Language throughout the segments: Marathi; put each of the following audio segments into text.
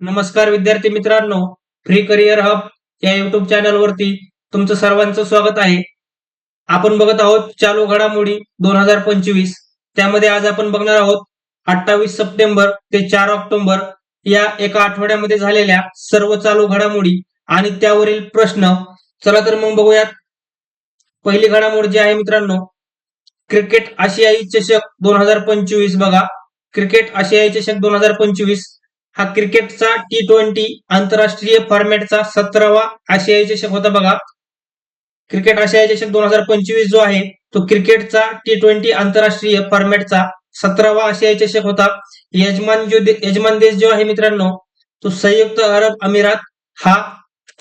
नमस्कार विद्यार्थी मित्रांनो फ्री करिअर हब या युट्यूब चॅनल वरती तुमचं सर्वांचं स्वागत आहे. आपण बघत आहोत चालू घडामोडी दोन हजार पंचवीस. त्यामध्ये आज आपण बघणार आहोत अठ्ठावीस सप्टेंबर ते चार ऑक्टोबर या एका आठवड्यामध्ये झालेल्या सर्व चालू घडामोडी आणि त्यावरील प्रश्न. चला तर मग बघूयात. पहिली घडामोड जी आहे मित्रांनो क्रिकेट आशियाई चषक दोन हजार पंचवीस बघा. क्रिकेट आशियाई चषक दोन हजार पंचवीस हा क्रिकेटचा टी ट्वेंटी आंतरराष्ट्रीय फॉर्मॅटचा सतरावा आशियाई चषक होता बघा. क्रिकेट आशियाई चषक दोन हजार पंचवीस जो आहे तो क्रिकेटचा टी ट्वेंटी आंतरराष्ट्रीय फॉर्मॅटचा सतरावा आशियाई चषक होता. यजमान जो यजमान देश जो आहे मित्रांनो तो संयुक्त अरब अमिरात हा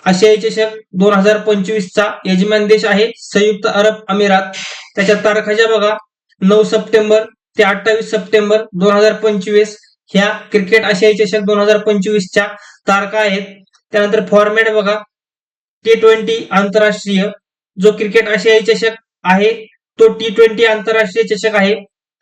आशियाई चषक दोन हजार पंचवीसचा यजमान देश आहे संयुक्त अरब अमिरात. त्याच्या तारखाच्या बघा नऊ सप्टेंबर ते अठ्ठावीस सप्टेंबर दोन हजार पंचवीस. ह्या क्रिकेट आशियाई चषक दोन हजार पंचवीसच्या तारखा आहेत. त्यानंतर फॉर्मॅट बघा. टी ट्वेंटी आंतरराष्ट्रीय. जो क्रिकेट आशियाई चषक आहे तो टी ट्वेंटी आंतरराष्ट्रीय चषक आहे.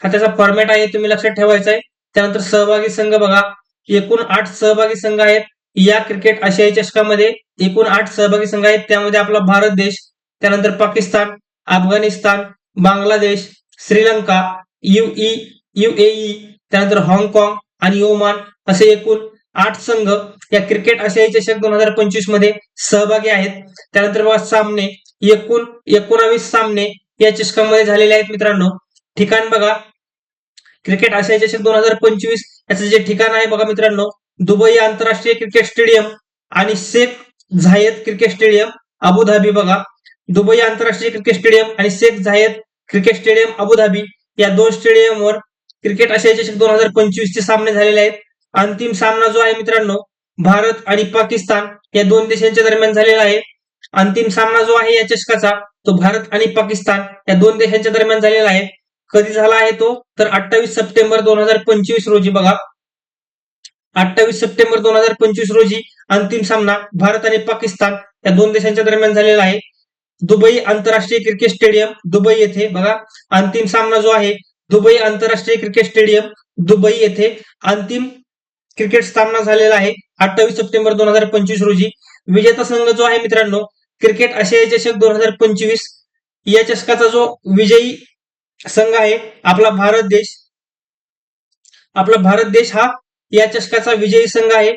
हा त्याचा फॉर्मॅट आहे तुम्ही लक्षात ठेवायचा आहे त्यानंतर सहभागी संघ बघा. एकूण आठ सहभागी संघ आहेत या क्रिकेट आशियाई चषकामध्ये. एकूण आठ सहभागी संघ आहेत. त्यामध्ये आपला भारत देश त्यानंतर पाकिस्तान अफगाणिस्तान बांगलादेश श्रीलंका युई युएई त्यानंतर हाँगकाँग आणि ओमान असे एकूण आठ संघ या क्रिकेट आशियाई चषक दोन हजार पंचवीसमध्ये सहभागी आहेत. त्यानंतर बघा सामने एकूण एकोणावीस सामने या चषकामध्ये झालेले आहेत मित्रांनो. ठिकाण बघा. क्रिकेट आशियाई चषक दोन हजार पंचवीस याचं जे ठिकाण आहे बघा मित्रांनो. दुबई आंतरराष्ट्रीय क्रिकेट स्टेडियम आणि Sheikh Zayed cricket stadium Abu Dhabi बघा. दुबई आंतरराष्ट्रीय क्रिकेट स्टेडियम आणि Sheikh Zayed cricket stadium Abu Dhabi या दोन स्टेडियमवर क्रिकेट आशिया चषक दोन हजार पंचवीस चे सामने झालेले आहेत. अंतिम सामना जो आहे मित्रांनो भारत आणि पाकिस्तान या दोन देशांच्या दरम्यान झालेला आहे. अंतिम सामना जो आहे या चषकाचा तो भारत आणि पाकिस्तान या दोन देशांच्या दरम्यान झालेला आहे. कधी झाला आहे तो? तर अठ्ठावीस सप्टेंबर दोन हजार पंचवीस रोजी बघा. अठ्ठावीस सप्टेंबर दोन हजार पंचवीस रोजी अंतिम सामना भारत आणि पाकिस्तान या दोन देशांच्या दरम्यान झालेला आहे. दुबई आंतरराष्ट्रीय क्रिकेट स्टेडियम दुबई येथे बघा. अंतिम सामना जो आहे दुबई आंतरराष्ट्रीय क्रिकेट स्टेडियम दुबई येथे अंतिम क्रिकेट सामना झालेला आहे. अठ्ठावीस सप्टेंबर दोन हजार पंचवीस रोजी. विजेता संघ जो आहे मित्रांनो क्रिकेट आशियाई चषक दोन हजार पंचवीस. या चषकाचा जो विजयी संघ आहे आपला भारत देश आपला भारत देश हा या चषकाचा विजयी संघ आहे.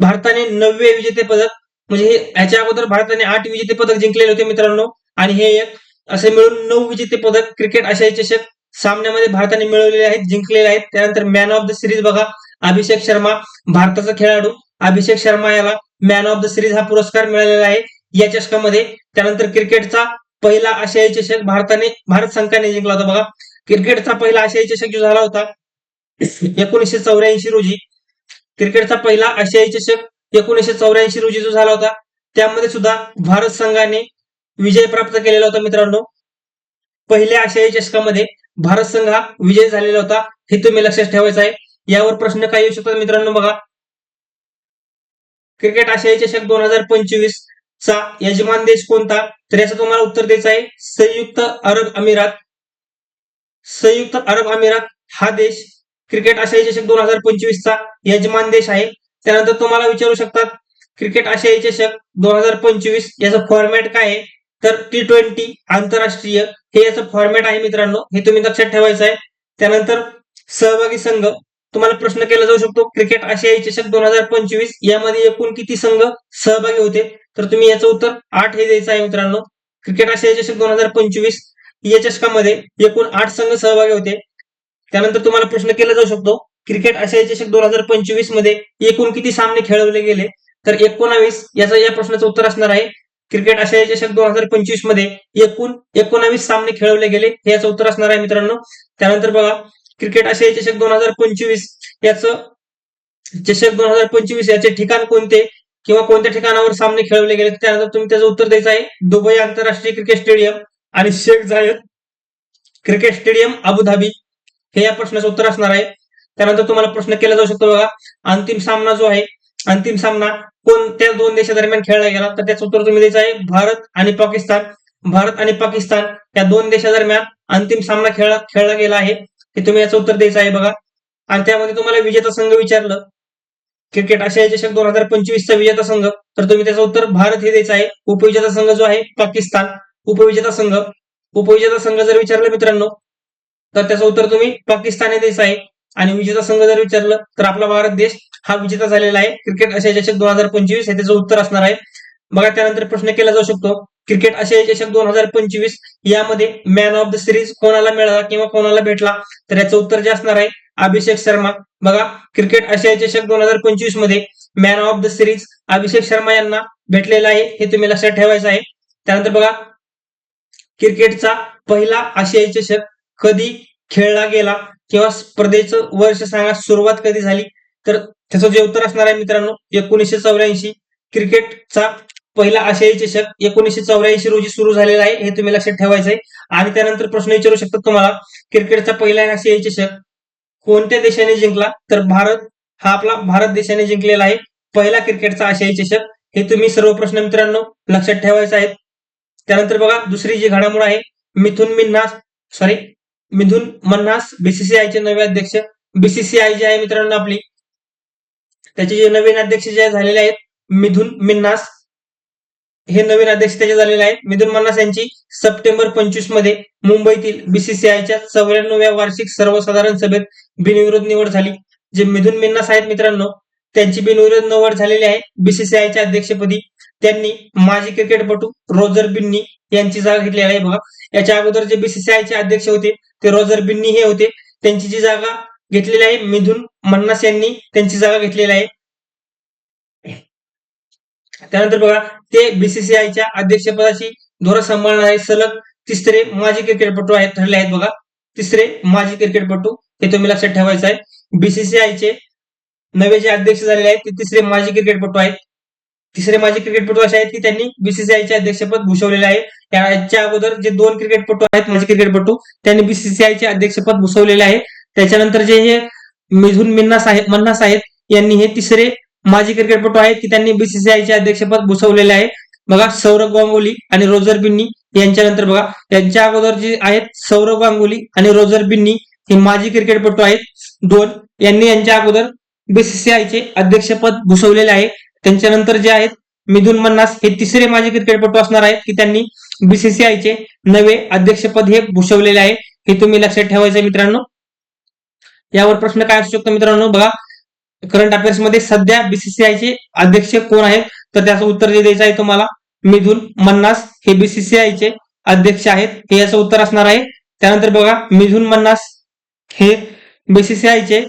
भारताने नववे विजेते पदक म्हणजे याच्या ह्याच्या अगोदर भारताने आठ विजेते पदक जिंकलेले होते मित्रांनो. आणि हे एक असे मिळून नऊ विजेते पदक क्रिकेट आशियाई चषक सामन्यामध्ये भारताने मिळवलेले आहेत जिंकलेले आहेत. त्यानंतर मॅन ऑफ द सिरीज बघा. अभिषेक शर्मा भारताचा खेळाडू. अभिषेक शर्मा याला मॅन ऑफ द सिरीज हा पुरस्कार मिळालेला आहे. या चषकामध्ये. त्यानंतर क्रिकेटचा पहिला आशियाई चषक भारताने भारत संघाने जिंकला होता बघा. क्रिकेटचा पहिला आशियाई चषक जो झाला होता एकोणीसशे चौऱ्याऐंशी रोजी. क्रिकेटचा पहिला आशियाई चषक एकोणीसशे चौऱ्याऐंशी रोजी जो झाला होता त्यामध्ये सुद्धा भारत संघाने विजय प्राप्त केलेला होता मित्रांनो. पहिल्या आशियाई चषकामध्ये भारत संघ हा विजय झालेला होता. हे तुम्ही लक्षात ठेवायचं आहे. यावर प्रश्न काय येऊ शकतात मित्रांनो बघा. क्रिकेट आशियाई चषक दोन हजार पंचवीस चा यजमान देश कोणता? तर याचं तुम्हाला उत्तर द्यायचं आहे. संयुक्त अरब अमिरात. संयुक्त अरब अमिरात हा देश क्रिकेट आशियाई चषक दोन हजार पंचवीस चा यजमान देश आहे. त्यानंतर तुम्हाला विचारू शकतात क्रिकेट आशियाई चषक दोन हजार पंचवीस याचं फॉर्मॅट काय आहे? तर टी ट्वेंटी आंतरराष्ट्रीय हे याचं फॉर्मॅट आहे मित्रांनो. हे तुम्ही लक्षात ठेवायचं आहे. त्यानंतर सहभागी संघ. तुम्हाला प्रश्न केला जाऊ शकतो क्रिकेट आशियाई चषक दोन हजार पंचवीस यामध्ये एकूण किती संघ सहभागी होते? तर तुम्ही याचं उत्तर आठ हे द्यायचं आहे मित्रांनो. क्रिकेट आशियाई चषक दोन हजार पंचवीस या चषकामध्ये एकूण आठ संघ सहभागी होते. त्यानंतर तुम्हाला प्रश्न केला जाऊ शकतो क्रिकेट आशियाई चषक दोन हजार पंचवीसमध्ये एकूण किती सामने खेळवले गेले? तर एकोणावीस याचं या प्रश्नाचं उत्तर असणार आहे. क्रिकेट अशा चषक दोन हजार पंचवीसमध्ये एकूण एकोणावीस सामने खेळवले गेले. हे याचं उत्तर असणार आहे मित्रांनो. त्यानंतर बघा क्रिकेट अशा चषक दोन हजार पंचवीस याचं चषक दोन हजार पंचवीस याचे ठिकाण कोणते किंवा कोणत्या ठिकाणावर सामने खेळवले गेले? त्यानंतर तुम्ही त्याचं उत्तर द्यायचं आहे. दुबई आंतरराष्ट्रीय क्रिकेट स्टेडियम आणि Sheikh Zayed cricket stadium Abu Dhabi हे या प्रश्नाचं उत्तर असणार आहे. त्यानंतर तुम्हाला प्रश्न केला जाऊ शकतो बघा. अंतिम सामना जो आहे अंतिम सामना कोणत्या दोन देशादरम्यान खेळला गेला? तर त्याचं उत्तर तुम्ही द्यायचं आहे भारत आणि पाकिस्तान. भारत आणि पाकिस्तान या दोन देशादरम्यान अंतिम सामना खेळला खेळला गेला आहे. हे तुम्ही याचं उत्तर द्यायचं आहे बघा. आणि त्यामध्ये तुम्हाला विजेता संघ विचारलं. क्रिकेट आशिया चषक दोन हजार पंचवीसचा विजेता संघ. तर तुम्ही त्याचं उत्तर भारत हे द्यायचं आहे. उपविजेता संघ जो आहे पाकिस्तान. उपविजेता संघ. उपविजेता संघ जर विचारलं मित्रांनो तर त्याचं उत्तर तुम्ही पाकिस्तान हे द्यायचं आहे. आणि विजेता संघ जर विचारलं तर आपला भारत देश हा विजेता झालेला आहे. क्रिकेट आशिया चषक दोन हजार पंचवीस हे त्याचं उत्तर असणार आहे. बघा त्यानंतर प्रश्न केला जाऊ शकतो. क्रिकेट आशिया चषक दोन हजार पंचवीस यामध्ये मॅन ऑफ द सिरीज कोणाला मिळाला किंवा कोणाला भेटला? तर याचं उत्तर जे असणार आहे अभिषेक शर्मा. बघा क्रिकेट आशिया चषक दोन हजार पंचवीसमध्ये man of the series Abhishek Sharma यांना भेटलेला आहे हे तुम्ही लक्षात ठेवायचं आहे. त्यानंतर बघा क्रिकेटचा पहिला आशियाई चषक कधी खेळला गेला? किंवा स्पर्धेचं वर्ष सांगा सुरुवात कधी झाली? तर त्याचं जे उत्तर असणार आहे मित्रांनो एकोणीसशे चौऱ्याऐंशी. क्रिकेटचा पहिला आशियाई चषक एकोणीसशे चौऱ्याऐंशी रोजी सुरू झालेला आहे हे तुम्ही लक्षात ठेवायचं आहे. आणि त्यानंतर प्रश्न विचारू शकतात तुम्हाला क्रिकेटचा पहिला आशियाई चषक कोणत्या देशाने जिंकला? तर भारत हा आपला भारत देशाने जिंकलेला आहे पहिला क्रिकेटचा आशियाई चषक. हे तुम्ही सर्व प्रश्न मित्रांनो लक्षात ठेवायचे आहेत. त्यानंतर बघा दुसरी जी घडामोड आहे मिथुन मिन्हास सॉरी मिथुन मन्हास बीसीसीआयचे नवे अध्यक्ष बीसीसीआय जे आहे मित्रांनो आपली. त्याचे जे नवीन अध्यक्ष जे झालेले आहेत मिथुन मिन्नास हे नवीन अध्यक्ष त्याचे झालेले आहेत. मिथुन मन्नास यांची सप्टेंबर पंचवीसमध्ये मुंबईतील बीसीसीआयच्या चौऱ्याण्णव्या वार्षिक सर्वसाधारण सभेत बिनविरोध निवड झाली. जे मिथुन मिन्नास आहेत मित्रांनो त्यांची बिनविरोध निवड झालेली आहे. बीसीसीआयच्या अध्यक्षपदी त्यांनी माजी क्रिकेटपटू रोजर बिन्नी यांची जागा घेतलेली आहे. बघा याच्या अगोदर जे बीसीसीआयचे अध्यक्ष होते ते रोजर बिन्नी हे होते. त्यांची जी जागा घेतलेला आहे. मिथुन मन्नास यांनी त्यांची जागा घेतलेली आहे. त्यानंतर बघा ते बीसीसीआयच्या अध्यक्षपदाची धोरण सांभाळणारे सलग तिसरे माजी क्रिकेटपटू आहेत ठरले आहेत बघा. तिसरे माजी क्रिकेटपटू हे तुम्ही लक्षात ठेवायचं आहे. बीसीसीआयचे नवे जे अध्यक्ष झालेले आहेत ते तिसरे माजी क्रिकेटपटू आहेत. तिसरे माजी क्रिकेटपटू असे आहेत की त्यांनी बीसीसीआयचे अध्यक्षपद भूषवलेले आहे. याच्या अगोदर जे दोन क्रिकेटपटू आहेत माजी क्रिकेटपटू त्यांनी बीसीसीआयचे अध्यक्षपद भूषवलेले आहे. त्याच्यानंतर जे हे मिथुन मिन्नास आहेत मन्नास आहेत यांनी हे तिसरे माजी क्रिकेटपटू आहेत. की त्यांनी बीसीसीआयचे अध्यक्षपद भूषवलेले आहे. बघा सौरभ गांगुली आणि रोजर बिन्नी यांच्यानंतर बघा यांच्या अगोदर जे आहेत सौरभ गांगुली आणि रोजर बिन्नी हे माजी क्रिकेटपटू आहेत. दोन यांनी यांच्या अगोदर बीसीसीआयचे अध्यक्षपद भूषवलेले आहे. त्यांच्यानंतर जे आहेत मिथुन मन्नास हे तिसरे माजी क्रिकेटपटू असणार आहेत. की त्यांनी बीसीसीआयचे नवे अध्यक्षपद हे भूषवलेले आहे. हे तुम्ही लक्षात ठेवायचं मित्रांनो. यावर प्रश्न काय असू शकतो मित्रांनो? बघा करंट अफेअर्समध्ये सध्या बीसीसीआयचे अध्यक्ष कोण आहेत? तर त्याचं उत्तर जे द्यायचं आहे तुम्हाला मिथुन मन्नास हे बीसीसीआयचे अध्यक्ष आहेत. हे याचं उत्तर असणार आहे. त्यानंतर बघा मिथुन मन्नास हे बीसीसीआयचे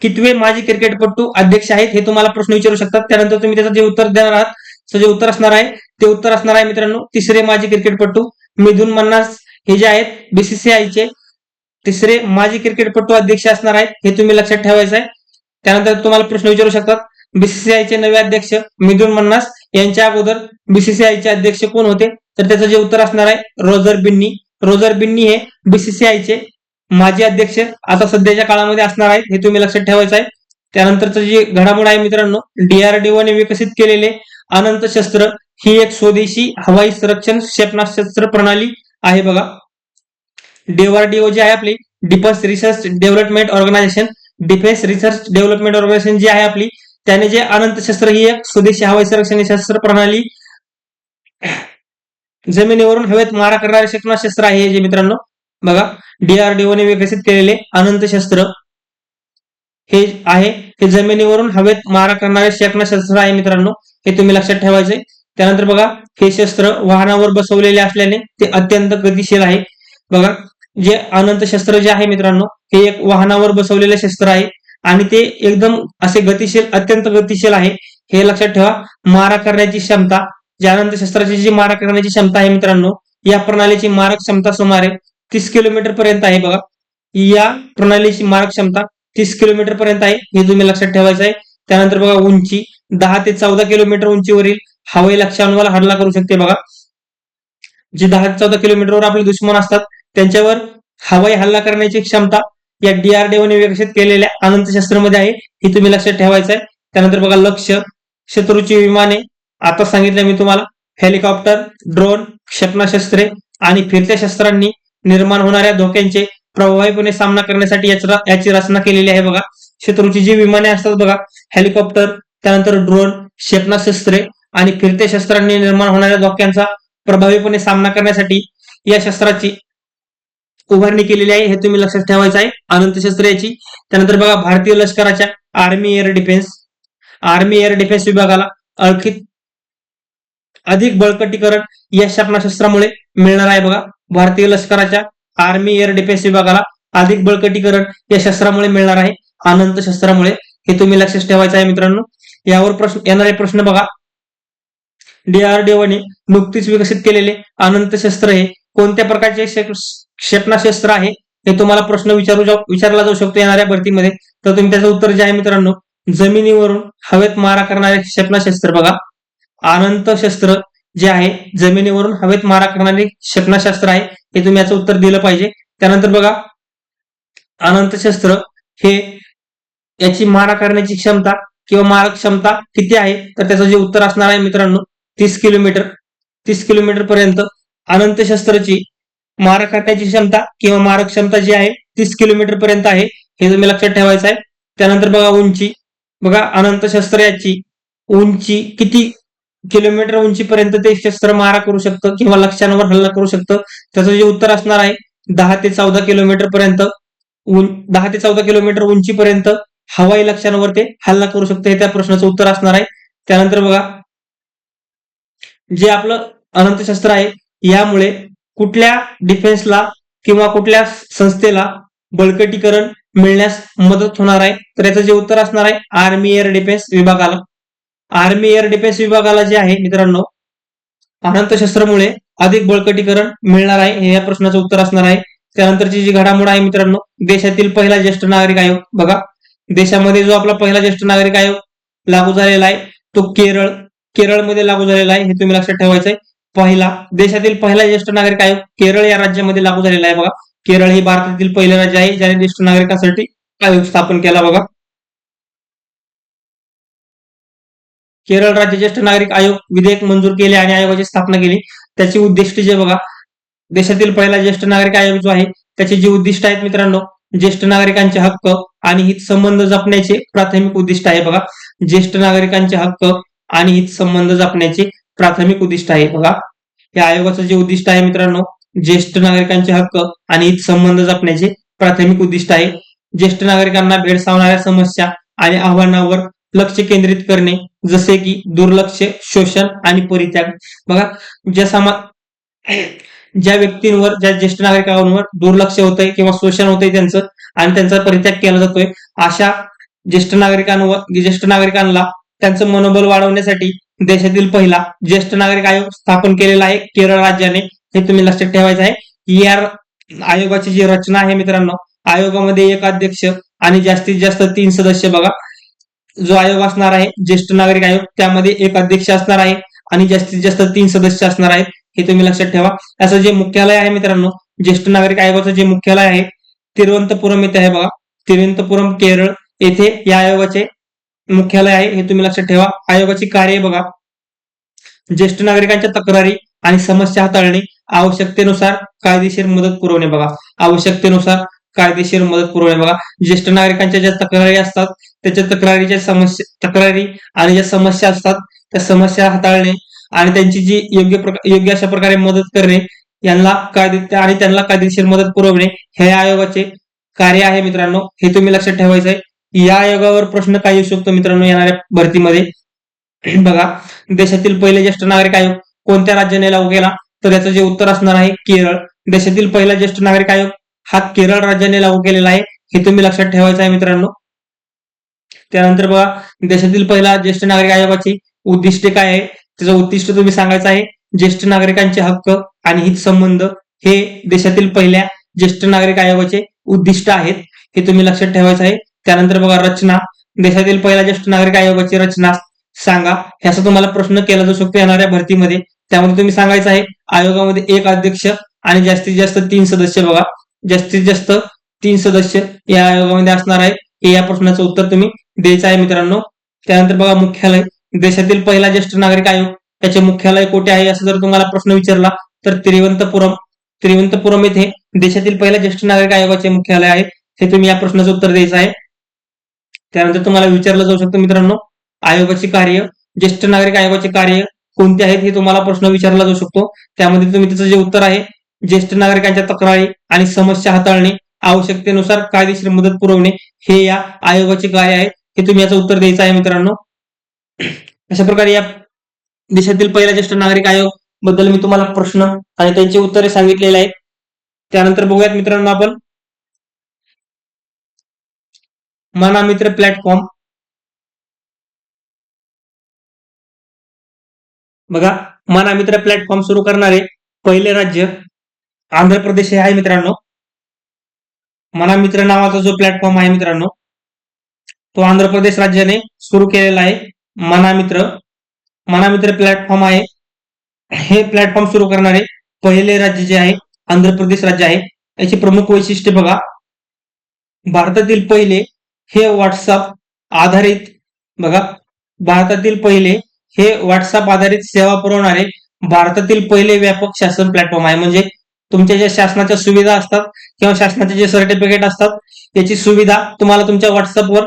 कितवे माजी क्रिकेटपटू अध्यक्ष आहेत हे तुम्हाला प्रश्न विचारू शकतात. त्यानंतर तुम्ही त्याचं जे उत्तर देणार आहात जे उत्तर असणार आहे ते उत्तर असणार आहे मित्रांनो तिसरे माजी क्रिकेटपटू मिथुन मन्नास हे जे आहेत बीसीसीआयचे तिसरे माजी क्रिकेटपटू अध्यक्ष असणार आहेत हे तुम्ही लक्षात ठेवायचं आहे त्यानंतर तुम्हाला प्रश्न विचारू शकतात बीसीसीआयचे नवे अध्यक्ष मिथुन मन्नास यांच्या अगोदर बीसीसीआयचे अध्यक्ष कोण होते? तर त्याचं जे उत्तर असणार आहे रोजर बिन्नी. रोजर बिन्नी हे बीसीसीआयचे माजी अध्यक्ष आता सध्याच्या काळामध्ये असणार आहेत हे तुम्ही लक्षात ठेवायचं आहे त्यानंतरचं जे घडामोड आहे मित्रांनो डीआरडीओने विकसित केलेले अनंत शस्त्र ही एक स्वदेशी हवाई संरक्षण क्षेपणास्त्र प्रणाली आहे बघा. डीओआरडीओ जे आहे आपली defence research development organisation defence research development organisation जी आहे आपली त्याने जे अनंत शस्त्र ही एक स्वदेशी हवाई संरक्षण शस्त्र प्रणाली जमिनीवरून हवेत मारा करणारे क्षेपणास्त्र आहे हे जे मित्रांनो बघा डीआरडीओने विकसित केलेले अनंत शस्त्र हे आहे. हे जमिनीवरून हवेत मारा करणारे क्षेपणास्त्र आहे मित्रांनो हे तुम्ही लक्षात ठेवायचे त्यानंतर बघा हे शस्त्र वाहनावर बसवलेले असल्याने ते अत्यंत गतिशील आहे. बघा जे अनंत शस्त्र जे आहे मित्रांनो हे एक वाहनावर बसवलेले शस्त्र आहे आणि ते एकदम असे गतिशील अत्यंत गतिशील आहे. हे लक्षात ठेवा मारा करण्याची क्षमता जे अनंत शस्त्राची जी मारा करण्याची क्षमता आहे मित्रांनो या प्रणालीची मारक क्षमता सुमारे तीस किलोमीटर पर्यंत आहे बघा. या प्रणालीची मारक क्षमता तीस किलोमीटर पर्यंत आहे हे तुम्ही लक्षात ठेवायचं आहे. त्यानंतर बघा उंची दहा ते चौदा किलोमीटर उंचीवरील हवाई लक्ष्यांवर हल्ला करू शकते बघा. जे दहा ते चौदा किलोमीटरवर आपले दुश्मन असतात त्यांच्यावर हवाई हल्ला करण्याची क्षमता या डीआरडीओने विकसित केलेल्या अनंत शस्त्रामध्ये आहे हे तुम्ही लक्षात ठेवायचं आहे त्यानंतर बघा लक्ष शत्रूची विमाने. आता सांगितलं मी तुम्हाला हेलिकॉप्टर ड्रोन क्षेपणास्त्रे आणि फिरत्या शस्त्रांनी निर्माण होणाऱ्या धोक्यांचे प्रभावीपणे सामना करण्यासाठी याची रचना केलेली आहे बघा. शत्रूची जी विमाने असतात बघा हेलिकॉप्टर त्यानंतर ड्रोन क्षेपणास्त्रे आणि फिरत्या शस्त्रांनी निर्माण होणाऱ्या धोक्यांचा प्रभावीपणे सामना करण्यासाठी या शस्त्राची उभारणी केलेली आहे हे तुम्ही लक्षात ठेवायचं आहे. अनंत शस्त्र याची. त्यानंतर बघा भारतीय लष्कराच्या army air defence army air defence विभागाला अळखीत अधिक बळकटीकरण या क्षेपणास्त्रामुळे मिळणार आहे बघा. भारतीय लष्कराच्या आर्मी एअर डिफेन्स विभागाला अधिक बळकटीकरण या शस्त्रामुळे मिळणार आहे. अनंत शस्त्रामुळे. हे तुम्ही लक्षात ठेवायचं आहे मित्रांनो. यावर प्रश्न येणारे प्रश्न बघा. डीआरडीओने नुकतीच विकसित केलेले अनंत शस्त्र हे कोणत्या प्रकारचे क्षेपणास्त्र आहे हे तुम्हाला प्रश्न विचारू जाऊ विचारला जाऊ शकतो येणाऱ्या भरतीमध्ये. तर तुम्ही त्याचं उत्तर जे आहे मित्रांनो जमिनीवरून हवेत मारा करणारे क्षेपणास्त्र बघा. अनंत शस्त्र जे आहे जमिनीवरून हवेत मारा करणारे क्षेपणास्त्र आहे हे तुम्ही याचं उत्तर दिलं पाहिजे. त्यानंतर बघा अनंत शस्त्र हे याची मारा करण्याची क्षमता किंवा मारक क्षमता किती आहे? तर त्याचं जे उत्तर असणार आहे मित्रांनो तीस किलोमीटर. तीस किलोमीटर पर्यंत अनंत शस्त्राची मारा करण्याची क्षमता किंवा मारक क्षमता जी आहे तीस किलोमीटर पर्यंत आहे हे तुम्ही लक्षात ठेवायचं आहे. त्यानंतर बघा उंची. बघा अनंत शस्त्र याची. उंची किती किलोमीटर उंचीपर्यंत ते शस्त्र मारा करू शकतं किंवा लक्ष्यांवर हल्ला करू शकतं? त्याचं जे उत्तर असणार आहे दहा ते चौदा किलोमीटर पर्यंत उं दहा ते चौदा किलोमीटर उंचीपर्यंत हवाई लक्ष्यांवर ते हल्ला करू शकतं हे त्या प्रश्नाचं उत्तर असणार आहे. त्यानंतर बघा जे आपलं अनंत शस्त्र आहे यामुळे कुठल्या डिफेन्सला किंवा कुठल्या संस्थेला बळकटीकरण मिळण्यास मदत होणार आहे? तर याचं जे उत्तर असणार आहे आर्मी एअर डिफेन्स विभागाला. आर्मी एअर डिफेन्स विभागाला जे आहे मित्रांनो अनंत शस्त्रामुळे अधिक बळकटीकरण मिळणार आहे हे या प्रश्नाचं उत्तर असणार आहे. त्यानंतरची जी घडामोड आहे मित्रांनो देशातील पहिला ज्येष्ठ नागरिक आयोग. बघा देशामध्ये जो आपला पहिला ज्येष्ठ नागरिक आयोग लागू झालेला आहे तो केरळ केरळमध्ये लागू झालेला आहे हे तुम्ही लक्षात ठेवायचं आहे पहिला देशातील पहिला ज्येष्ठ नागरिक आयोग केरळ या राज्यामध्ये लागू झालेला आहे बघा. केरळ हे भारतातील पहिले राज्य आहे ज्याने ज्येष्ठ नागरिकांसाठी आयोग स्थापन केला बघा. केरळ राज्य ज्येष्ठ नागरिक आयोग विधेयक मंजूर केले आणि आयोगाची स्थापना केली. त्याची उद्दिष्ट जे बघा देशातील पहिला ज्येष्ठ नागरिक आयोग जो आहे त्याचे जे उद्दिष्ट आहेत मित्रांनो ज्येष्ठ नागरिकांचे हक्क आणि हित संबंध जपण्याचे प्राथमिक उद्दिष्ट आहे बघा. ज्येष्ठ नागरिकांचे हक्क आणि हित संबंध जपण्याचे प्राथमिक उद्दिष्ट आहे. बघा या आयोगाचं जे उद्दिष्ट आहे मित्रांनो ज्येष्ठ नागरिकांचे हक्क आणि हित संबंध जपण्याचे प्राथमिक उद्दिष्ट आहे. ज्येष्ठ नागरिकांना भेडसावणाऱ्या समस्या आणि आव्हानावर लक्ष केंद्रित करणे जसे की दुर्लक्ष शोषण आणि परित्याग. बघा ज्या समा ज्या व्यक्तींवर ज्या ज्येष्ठ नागरिकांवर दुर्लक्ष होतंय किंवा शोषण होतंय त्यांचं आणि त्यांचा परित्याग केला जातोय अशा ज्येष्ठ नागरिकांवर ज्येष्ठ नागरिकांना त्यांचं मनोबल वाढवण्यासाठी देशातील पहिला ज्येष्ठ नागरिक आयोग स्थापन केलेला आहे केरळ राज्याने. हे तुम्ही लक्षात ठेवायचं आहे. या आयोगाची जी रचना आहे मित्रांनो आयोगामध्ये एक अध्यक्ष आणि जास्तीत जास्त तीन सदस्य बघा. जो आयोग असणार आहे ज्येष्ठ नागरिक आयोग त्यामध्ये एक अध्यक्ष असणार आहे आणि जास्तीत जास्त तीन सदस्य असणार आहेत. हे तुम्ही लक्षात ठेवा. असं जे मुख्यालय आहे मित्रांनो ज्येष्ठ नागरिक आयोगाचं जे मुख्यालय आहे तिरुवनंतपुरम येथे आहे बघा. तिरुवनंतपुरम केरळ येथे या आयोगाचे मुख्यालय आहे हे तुम्ही लक्षात ठेवा. आयोगाची कार्य बघा. ज्येष्ठ नागरिकांच्या तक्रारी आणि समस्या हाताळणे आवश्यकतेनुसार कायदेशीर मदत पुरवणे बघा. आवश्यकतेनुसार कायदेशीर मदत पुरवणे बघा. ज्येष्ठ नागरिकांच्या ज्या तक्रारी असतात त्याच्या तक्रारीच्या समस्या तक्रारी आणि ज्या समस्या असतात त्या समस्या हाताळणे आणि त्यांची जी योग्य योग्य अशा प्रकारे मदत करणे यांना कायदे आणि त्यांना कायदेशीर मदत पुरवणे हे आयोगाचे कार्य आहे मित्रांनो. हे तुम्ही लक्षात ठेवायचं आहे या आयोगावर प्रश्न काय येऊ शकतो मित्रांनो येणाऱ्या भरतीमध्ये? बघा देशातील पहिले ज्येष्ठ नागरिक आयोग कोणत्या राज्याने लागू केला? तर याचं जे उत्तर असणार आहे केरळ. देशातील पहिला ज्येष्ठ नागरिक आयोग हा केरळ राज्याने लागू केलेला आहे हे तुम्ही लक्षात ठेवायचं आहे मित्रांनो. त्यानंतर बघा देशातील पहिला ज्येष्ठ नागरिक आयोगाची उद्दिष्टे काय आहे? त्याचं उद्दिष्ट तुम्ही सांगायचं आहे ज्येष्ठ नागरिकांचे हक्क आणि हित संबंध हे देशातील पहिल्या ज्येष्ठ नागरिक आयोगाचे उद्दिष्ट आहेत हे तुम्ही लक्षात ठेवायचं आहे. त्यानंतर बघा रचना. देशातील पहिला ज्येष्ठ नागरिक आयोगाची रचना. सांगा. ह्याचा तुम्हाला प्रश्न केला जाऊ शकतो येणाऱ्या भरतीमध्ये. त्यामध्ये तुम्ही सांगायचं आहे आयोगामध्ये एक अध्यक्ष आणि जास्तीत जास्त तीन सदस्य बघा. जास्तीत जास्त तीन सदस्य या आयोगामध्ये असणार आहे. हे या प्रश्नाचं उत्तर तुम्ही द्यायचं आहे मित्रांनो. त्यानंतर बघा मुख्यालय. देशातील पहिला ज्येष्ठ नागरिक आयोग. त्याचे मुख्यालय कोठे आहे असं जर तुम्हाला प्रश्न विचारला तर तिरुवनंतपुरम तिरुवनंतपुरम येथे देशातील पहिल्या ज्येष्ठ नागरिक आयोगाचे मुख्यालय आहे. हे तुम्ही या प्रश्नाचं उत्तर द्यायचं आहे. त्यानंतर तुम्हाला विचारलं जाऊ शकतं मित्रांनो आयोगाचे कार्य ज्येष्ठ नागरिक आयोगाचे कार्य कोणते आहेत हे तुम्हाला प्रश्न विचारला जाऊ शकतो. त्यामध्ये तुम्ही त्याचं जे उत्तर आहे ज्येष्ठ नागरिकांच्या तक्रारी आणि समस्या हाताळणे आवश्यकतेनुसार कायदेशीर मदत पुरवणे हे या आयोगाचे कार्य आहे हे तुम्ही याचं उत्तर द्यायचं आहे मित्रांनो. अशा प्रकारे या देशातील पहिला ज्येष्ठ नागरिक आयोगबद्दल मी तुम्हाला प्रश्न आणि त्यांची उत्तरे सांगितलेले आहेत. त्यानंतर बघूयात मित्रांनो आपण. मना मित्र प्लॅटफॉर्म बघा मना मित्र प्लॅटफॉर्म सुरू करणारे पहिले राज्य आंध्र प्रदेश हे आहे मित्रांनो. मना मित्र नावाचा जो प्लॅटफॉर्म आहे मित्रांनो तो आंध्र प्रदेश राज्याने सुरू केलेला आहे. मना मित्र मना मित्र प्लॅटफॉर्म आहे. हे प्लॅटफॉर्म सुरू करणारे पहिले राज्य जे आहे आंध्र प्रदेश राज्य आहे. याची प्रमुख वैशिष्ट्य बघा. भारतातील पहिले हे व्हॉट्सअप आधारित बघा भारतातील पहिले हे व्हॉट्सअप आधारित सेवा पुरवणारे भारतातील पहिले व्यापक शासन प्लॅटफॉर्म आहे. म्हणजे तुमच्या ज्या शासनाच्या सुविधा असतात किंवा शासनाचे जे सर्टिफिकेट असतात याची सुविधा तुम्हाला तुमच्या व्हॉट्सअपवर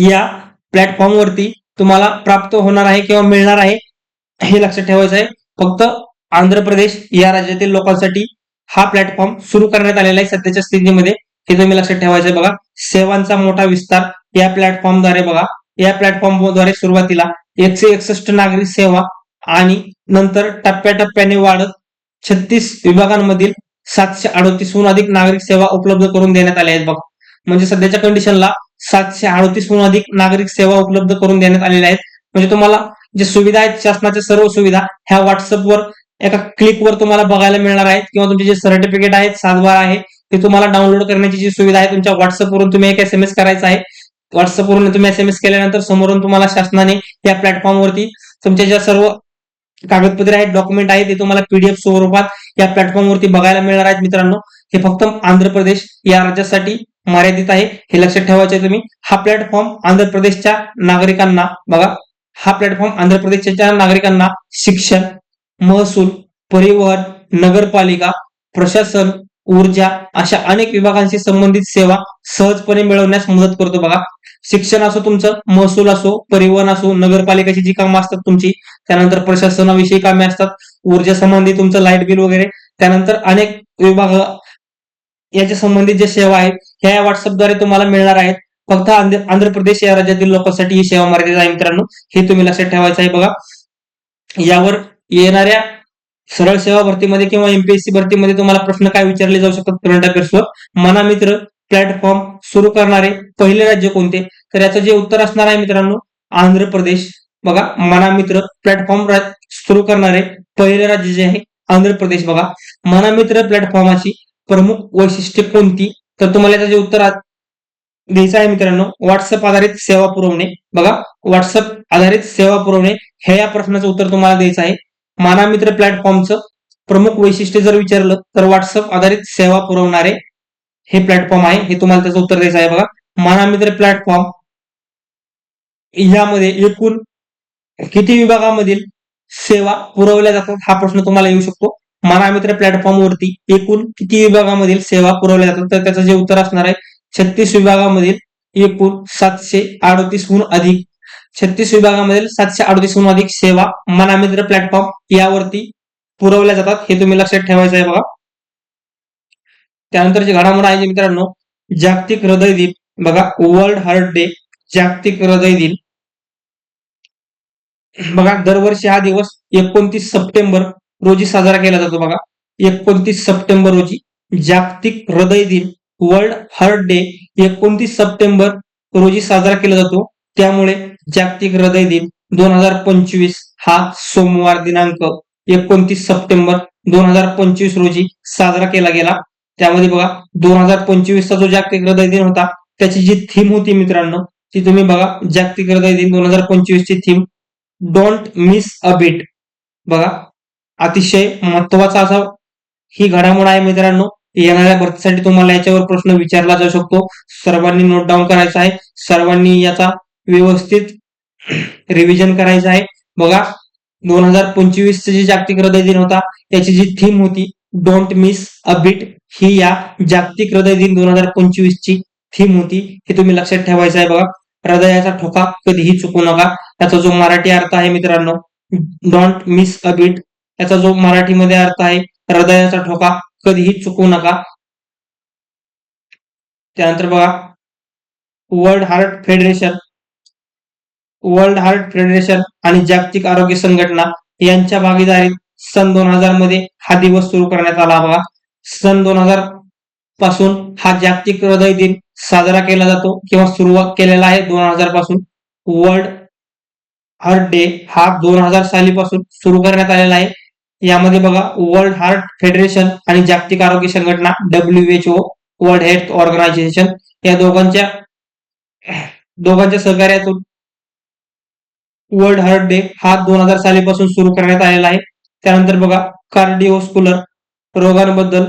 या प्लॅटफॉर्मवरती तुम्हाला प्राप्त होणार आहे किंवा मिळणार आहे हे लक्षात ठेवायचं आहे. फक्त आंध्र प्रदेश या राज्यातील लोकांसाठी हा प्लॅटफॉर्म सुरू करण्यात आलेला आहे सध्याच्या स्थितीमध्ये. हे तुम्ही लक्षात ठेवायचे बघा. सेवांचा मोठा विस्तार या प्लॅटफॉर्मद्वारे बघा. या प्लॅटफॉर्मद्वारे सुरुवातीला एकशे एकसष्ट नागरी सेवा आणि नंतर टप्प्याटप्प्याने वाढत छत्तीस विभागांमधील सातशे अडोतीसहून अधिक नागरिक सेवा उपलब्ध करून देण्यात आल्या आहेत बघा. म्हणजे सध्याच्या कंडिशनला सातशे अडोतीसहून अधिक नागरिक सेवा उपलब्ध करून देण्यात आलेल्या आहेत. म्हणजे तुम्हाला जे सुविधा आहेत शासनाच्या सर्व सुविधा ह्या व्हॉट्सअपवर एका क्लिकवर तुम्हाला बघायला मिळणार आहेत. किंवा तुमचे जे सर्टिफिकेट आहेत सातबार आहे ते तुम्हाला डाउनलोड करण्याची जी सुविधा आहे तुमच्या व्हॉट्सअपवरून तुम्ही एक एस एम एस करायचा आहे. व्हॉट्सअपवरून तुम्ही एस एम एस केल्यानंतर समोरून तुम्हाला शासनाने या प्लॅटफॉर्मवरती तुमच्या ज्या सर्व कागदपत्रे आहेत डॉक्युमेंट आहेत ते तुम्हाला पीडीएफ स्वरूपात या प्लॅटफॉर्मवरती बघायला मिळणार आहेत मित्रांनो. हे फक्त आंध्र प्रदेश या राज्यासाठी मर्यादित आहे. हे लक्षात ठेवायचे तुम्ही. हा प्लॅटफॉर्म आंध्र प्रदेशच्या नागरिकांना बघा. हा प्लॅटफॉर्म आंध्र प्रदेशच्या नागरिकांना शिक्षण महसूल परिवहन नगरपालिका प्रशासन ऊर्जा अशा अनेक विभागांशी संबंधित सेवा सहजपणे मिळवण्यास मदत करतो बघा. शिक्षण असो तुमचं महसूल असो परिवहन असो नगरपालिकेची जी कामं असतात तुमची त्यानंतर प्रशासनाविषयी कामे असतात ऊर्जा संबंधी तुमचं लाइट बिल वगैरे त्यानंतर अनेक विभाग याच्या संबंधित ज्या सेवा आहेत ह्या या व्हॉट्सअपद्वारे तुम्हाला मिळणार आहेत. फक्त आंध्र प्रदेश या राज्यातील लोकांसाठी ही सेवा मर्यादित आहे मित्रांनो. हे तुम्ही लक्षात ठेवायचं आहे बघा. यावर येणाऱ्या सरळ सेवा भरतीमध्ये किंवा एमपीएससी भरतीमध्ये तुम्हाला प्रश्न काय विचारले जाऊ शकतात करंट अफेअर्सवर मना मित्र प्लॅटफॉर्म सुरू करणारे पहिले राज्य कोणते? तर याचं जे उत्तर असणार आहे मित्रांनो आंध्र प्रदेश. बघा मना मित्र प्लॅटफॉर्म सुरू करणारे पहिले राज्य जे आहे आंध्र प्रदेश. बघा मना मित्र प्लॅटफॉर्माची प्रमुख वैशिष्ट्ये कोणती? तर तुम्हाला याचं जे उत्तर द्यायचं आहे मित्रांनो व्हॉट्सअप आधारित सेवा पुरवणे. बघा व्हॉट्सअप आधारित सेवा पुरवणे हे या प्रश्नाचं उत्तर तुम्हाला द्यायचं आहे. मानामित्र प्लॅटफॉर्मचं प्रमुख वैशिष्ट्य जर विचारलं तर व्हॉट्सअप आधारित सेवा पुरवणारे हे प्लॅटफॉर्म आहे. हे तुम्हाला त्याचं उत्तर द्यायचं आहे बघा. मानामित्र प्लॅटफॉर्म यामध्ये एकूण किती विभागामधील सेवा पुरवल्या जातात हा प्रश्न तुम्हाला येऊ शकतो. मानामित्र प्लॅटफॉर्मवरती प्लॅटफॉर्म वरती एकूण किती विभागामधील सेवा पुरवल्या जातात? तर त्याचं जे उत्तर असणार आहे छत्तीस विभागामधील एकूण सातशे अडतीसहून अधिक छत्तीस विभागामधील सातशे अडतीसहून अधिक सेवा मनामित्र प्लॅटफॉर्म यावरती पुरवल्या जातात. हे तुम्ही लक्षात ठेवायचं आहे बघा. त्यानंतर जे घडामोड आहे मित्रांनो जागतिक हृदय दिन. बघा वर्ल्ड हार्ट डे जागतिक हृदय दिन. बघा दरवर्षी हा दिवस एकोणतीस सप्टेंबर रोजी साजरा केला जातो बघा. एकोणतीस सप्टेंबर रोजी जागतिक हृदय दिन वर्ल्ड हार्ट डे एकोणतीस सप्टेंबर रोजी साजरा केला जातो. त्यामुळे जागतिक हृदय दिन दोन हजार पंचवीस हा सोमवार दिनांक एकोणतीस सप्टेंबर दोन हजार पंचवीस रोजी साजरा केला गेला. त्यामध्ये बघा दोन हजार पंचवीसचा जो जागतिक हृदय दिन होता त्याची जी थीम होती मित्रांनो ती तुम्ही बघा जागतिक हृदय दिन दोन हजार पंचवीस ची theme don't miss a beat बघा अतिशय महत्त्वाचा असा ही घडामोड आहे मित्रांनो. येणाऱ्या भरतीसाठी तुम्हाला याच्यावर प्रश्न विचारला जाऊ शकतो. सर्वांनी नोट डाऊन करायचा आहे. सर्वांनी याचा व्यवस्थित रिव्हिजन करायचं आहे. बघा दोन हजार पंचवीसचा जे जागतिक हृदय दिन होता त्याची जी थीम होती डोंट मिस अ बिट ही या जागतिक हृदय दिन दोन हजार पंचवीस ची थीम होती. हे तुम्ही लक्षात ठेवायचं आहे बघा. हृदयाचा ठोका कधीही चुकू नका. याचा जो मराठी अर्थ आहे मित्रांनो डोंट मिस अ बीट याचा जो मराठीमध्ये अर्थ आहे हृदयाचा ठोका कधीही चुकू नका. त्यानंतर बघा world heart federation world heart federation आणि जागतिक आरोग्य संघटना यांच्या भागीदारीत सन दोन हजारमध्ये हा दिवस सुरू करण्यात आला बघा. सन दोन हजारपासून हा जागतिक हृदय दिन साजरा केला जातो किंवा सुरुवात केलेला आहे दोन हजारपासून. वर्ल्ड हार्ट डे हा दोन हजार सालीपासून सुरू करण्यात आलेला आहे. यामध्ये बघा वर्ल्ड हार्ट फेडरेशन आणि जागतिक आरोग्य संघटना W H O world health organisation या दोघांच्या दोघांच्या सहकार्यातून वर्ल्ड हार्ट डे हा दोन हजार सालीपासून सुरू करण्यात आलेला आहे. त्यानंतर बघा कार्डिओस्कुलर रोगांबद्दल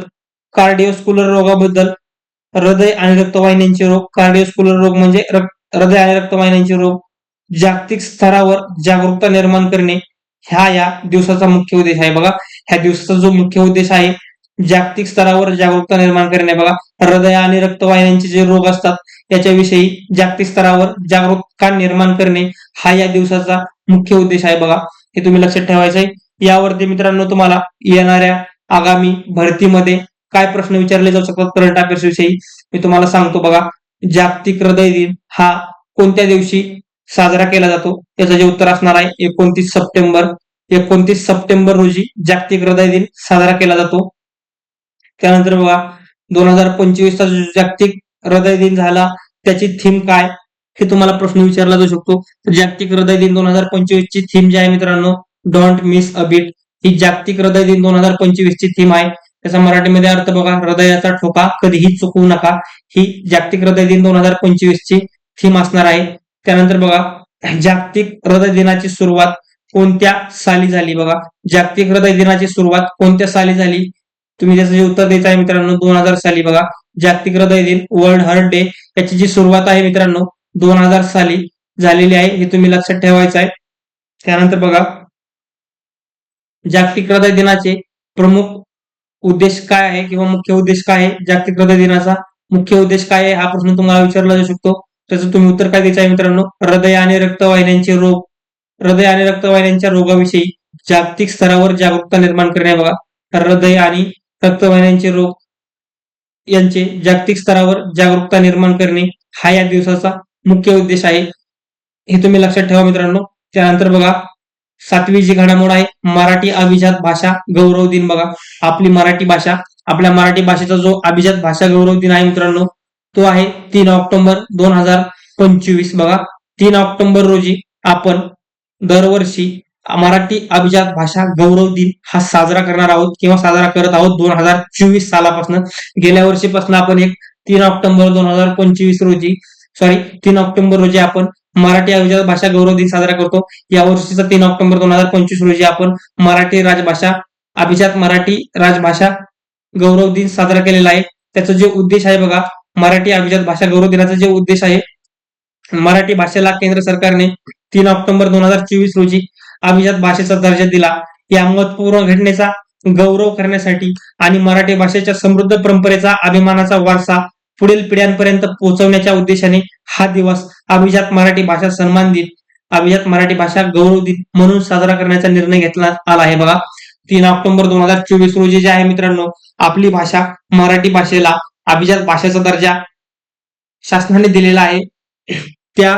कार्डिओस्कुलर रोगाबद्दल हृदय आणि रक्तवाहिन्यांचे रोग कार्डिओस्कुलर रोग म्हणजे रक्त- हृदय आणि रक्तवाहिन्यांचे रोग जागतिक स्तरावर जागरूकता निर्माण करणे ह्या या दिवसाचा मुख्य उद्देश आहे. बघा ह्या दिवसाचा जो मुख्य उद्देश आहे जागतिक स्तरावर जागरूकता निर्माण करणे. बघा हृदय आणि रक्तवाहिन्यांचे जे रोग असतात याच्याविषयी जागतिक स्तरावर जागरूकता निर्माण करणे हा या दिवसाचा मुख्य उद्देश आहे बघा. हे तुम्ही लक्षात ठेवायचं आहे यावरती मित्रांनो तुम्हाला येणाऱ्या आगामी भरतीमध्ये काय प्रश्न विचारले जाऊ शकतात करंट अफेअर्स विषयी मी तुम्हाला सांगतो बघा. जागतिक हृदय दिन हा कोणत्या दिवशी साजरा केला जातो? याचं जे उत्तर असणार आहे एकोणतीस सप्टेंबर. एकोणतीस सप्टेंबर रोजी जागतिक हृदय दिन साजरा केला जातो. त्यानंतर बघा दोन हजार पंचवीसचा जागतिक हृदय दिन झाला त्याची थीम काय हे तुम्हाला प्रश्न विचारला जाऊ शकतो. तर जागतिक हृदय दिन दोन हजार पंचवीस ची थीम जी आहे मित्रांनो डोंट मिस अ बीट ही जागतिक हृदय दिन दोन हजार पंचवीस ची थीम आहे. त्याचा मराठीमध्ये अर्थ बघा हृदयाचा ठोका कधीही चुकवू नका. ही जागतिक हृदय दिन दोन हजार पंचवीस ची थीम असणार आहे. त्यानंतर बघा जागतिक हृदय दिनाची सुरुवात कोणत्या साली झाली? बघा जागतिक हृदय दिनाची सुरुवात कोणत्या साली झाली? तुम्ही त्याचं जे उत्तर द्यायचं आहे मित्रांनो दोन हजार साली बघा जागतिक हृदय दिन वर्ल्ड हार्ट डे याची जी सुरुवात आहे मित्रांनो दोन हजार साली झालेली आहे हे तुम्ही लक्षात ठेवायचं आहे. त्यानंतर बघा जागतिक हृदय दिनाचे प्रमुख उद्देश काय आहे किंवा मुख्य उद्देश काय आहे? जागतिक हृदय दिनाचा मुख्य उद्देश काय आहे? हा प्रश्न तुम्हाला विचारला जाऊ शकतो. त्याचं तुम्ही उत्तर काय द्यायचं आहे मित्रांनो? हृदय आणि रक्तवाहिन्यांचे रोग हृदय आणि रक्तवाहिन्यांच्या रोगाविषयी जागतिक स्तरावर जागरूकता निर्माण करणे बघा. हृदय आणि रक्तवाहिन्यांचे रोग यांचे जागतिक स्तरावर जागरूकता निर्माण करणे हा या दिवसाचा मुख्य उद्देश आहे. हे तुम्ही लक्षात ठेवा मित्रांनो. त्यानंतर बघा सातवी जी घडामोड आहे मराठी अभिजात भाषा गौरव दिन बघा. आपली मराठी भाषा आपल्या मराठी भाषेचा जो अभिजात भाषा गौरव दिन आहे मित्रांनो तो आहे तीन ऑक्टोबर दोन हजार पंचवीस बघा. तीन ऑक्टोबर रोजी आपण दरवर्षी मराठी अभिजात भाषा गौरव दिन हा साजरा करणार आहोत किंवा साजरा करत आहोत दोन हजार चोवीस सालापासून. गेल्या वर्षीपासून आपण एक तीन ऑक्टोबर दोन हजार पंचवीस रोजी सॉरी तीन ऑक्टोबर रोजी आपण मराठी अभिजात भाषा गौरव दिन साजरा करतो. या वर्षीचा तीन ऑक्टोबर दोन हजार पंचवीस रोजी आपण मराठी राजभाषा अभिजात मराठी राजभाषा गौरव दिन साजरा केलेला आहे. त्याचा जे उद्देश आहे बघा मराठी अभिजात भाषा गौरव दिनाचा जे उद्देश आहे मराठी भाषेला केंद्र सरकारने तीन ऑक्टोबर दोन हजार चोवीस रोजी अभिजात भाषेचा दर्जा दिला. या महत्त्वपूर्ण घटनेचा गौरव करण्यासाठी आणि मराठी भाषेच्या समृद्ध परंपरेचा अभिमानाचा वारसा पुढील पिढ्यांपर्यंत पोहोचवण्याच्या उद्देशाने हा दिवस अभिजात मराठी भाषा सन्मान दिन अभिजात मराठी भाषा गौरव दिन म्हणून साजरा करण्याचा निर्णय घेतला आला आहे. बघा तीन ऑक्टोबर दोन हजार चोवीस रोजी जे आहे मित्रांनो आपली भाषा मराठी भाषेला अभिजात भाषेचा दर्जा शासनाने दिलेला आहे. त्या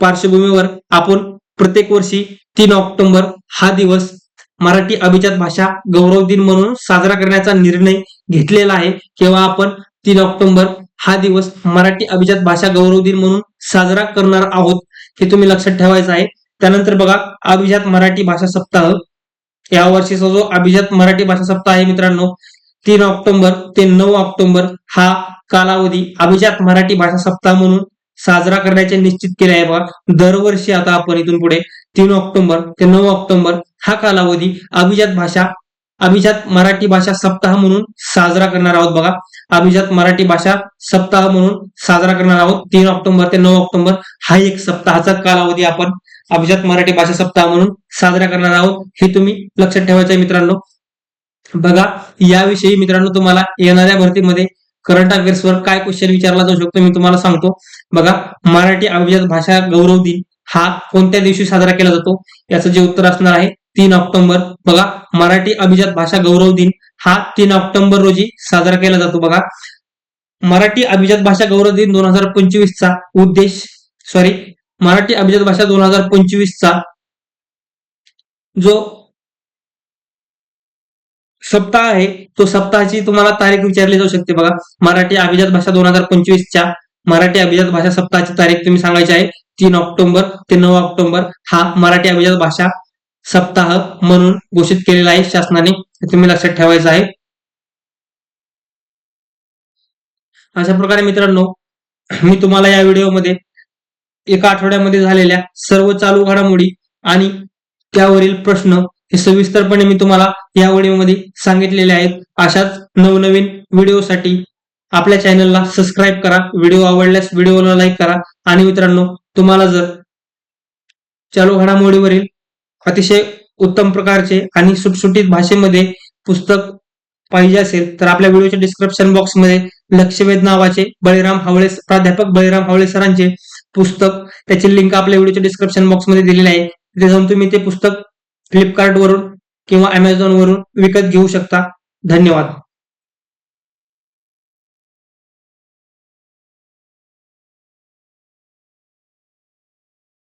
पार्श्वभूमीवर आपण प्रत्येक वर्षी तीन ऑक्टोबर हा दिवस मराठी अभिजात भाषा गौरव दिन म्हणून साजरा करण्याचा निर्णय घेतलेला आहे. किंवा आपण तीन ऑक्टोबर हा दिवस मराठी अभिजात भाषा गौरव दिन म्हणून साजरा करणार आहोत हे तुम्ही लक्षात ठेवायचं आहे. त्यानंतर बघा अभिजात मराठी भाषा सप्ताह. या वर्षीचा जो अभिजात मराठी भाषा सप्ताह आहे मित्रांनो तीन ऑक्टोबर ते नऊ ऑक्टोबर हा कालावधी अभिजात मराठी भाषा सप्ताह म्हणून साजरा करण्याचे निश्चित केले आहे बघा. दरवर्षी आता आपण इथून पुढे तीन ऑक्टोबर ते नऊ ऑक्टोबर हा कालावधी अभिजात भाषा अभिजात मराठी भाषा सप्ताह म्हणून साजरा करणार आहोत बघा. अभिजात मराठी भाषा सप्ताह म्हणून साजरा करणार आहोत. तीन ऑक्टोबर ते नऊ ऑक्टोबर हा एक सप्ताहाचा कालावधी आपण अभिजात मराठी भाषा सप्ताह म्हणून साजरा करणार आहोत. हे तुम्ही लक्षात ठेवायचं आहे मित्रांनो. बघा याविषयी मित्रांनो तुम्हाला येणाऱ्या भरतीमध्ये करंट अफेअर्सवर काय क्वेश्चन विचारला जाऊ शकतो मी तुम्हाला सांगतो. बघा मराठी अभिजात भाषा गौरव दिन हा कोणत्या दिवशी साजरा केला जातो? याचं जे उत्तर असणार आहे तीन ऑक्टोबर. बघा मराठी अभिजात भाषा गौरव दिन हा तीन ऑक्टोबर रोजी साजरा केला जातो. बघा मराठी अभिजात भाषा गौरव दिन दोन हजार पंचवीसचा उद्देश सॉरी मराठी अभिजात भाषा दोन हजार पंचवीसचा जो सप्ताह आहे. तो सप्ताहाची तुम्हाला तारीख विचारली जाऊ शकते बघा. मराठी अभिजात भाषा दोन हजार पंचवीसच्या मराठी अभिजात भाषा सप्ताहाची तारीख तुम्ही सांगायची आहे. तीन ऑक्टोबर ते नऊ ऑक्टोबर हा मराठी अभिजात भाषा सप्ताह म्हणून घोषित केलेला आहे शासनाने. तुम्ही लक्षात ठेवायचं आहे. अशा प्रकारे मित्रांनो मी तुम्हाला या व्हिडिओमध्ये एका आठवड्यामध्ये झालेल्या सर्व चालू घडामोडी आणि त्यावरील प्रश्न हे सविस्तरपणे मी तुम्हाला या व्हिडिओमध्ये सांगितलेले आहेत. अशाच नवनवीन व्हिडिओसाठी आपल्या चॅनलला सबस्क्राईब करा. व्हिडिओ आवडल्यास व्हिडिओला लाईक करा. आणि मित्रांनो तुम्हाला जर चालू घडामोडीवरील अतिशय उत्तम प्रकारचे आणि सुटसुटीत भाषेमध्ये पुस्तक पाहिजे असेल तर आपल्या व्हिडिओच्या डिस्क्रिप्शन बॉक्समध्ये लक्षवेध नावाचे बळीराम हावळे प्राध्यापक बळीराम हावळे सरांचे पुस्तक त्याची लिंक आपल्या व्हिडिओच्या डिस्क्रिप्शन बॉक्समध्ये दिलेली आहे. तिथे जाऊन तुम्ही ते पुस्तक फ्लिपकार्ट वरून किंवा अमेझॉनवरून विकत घेऊ शकता. धन्यवाद.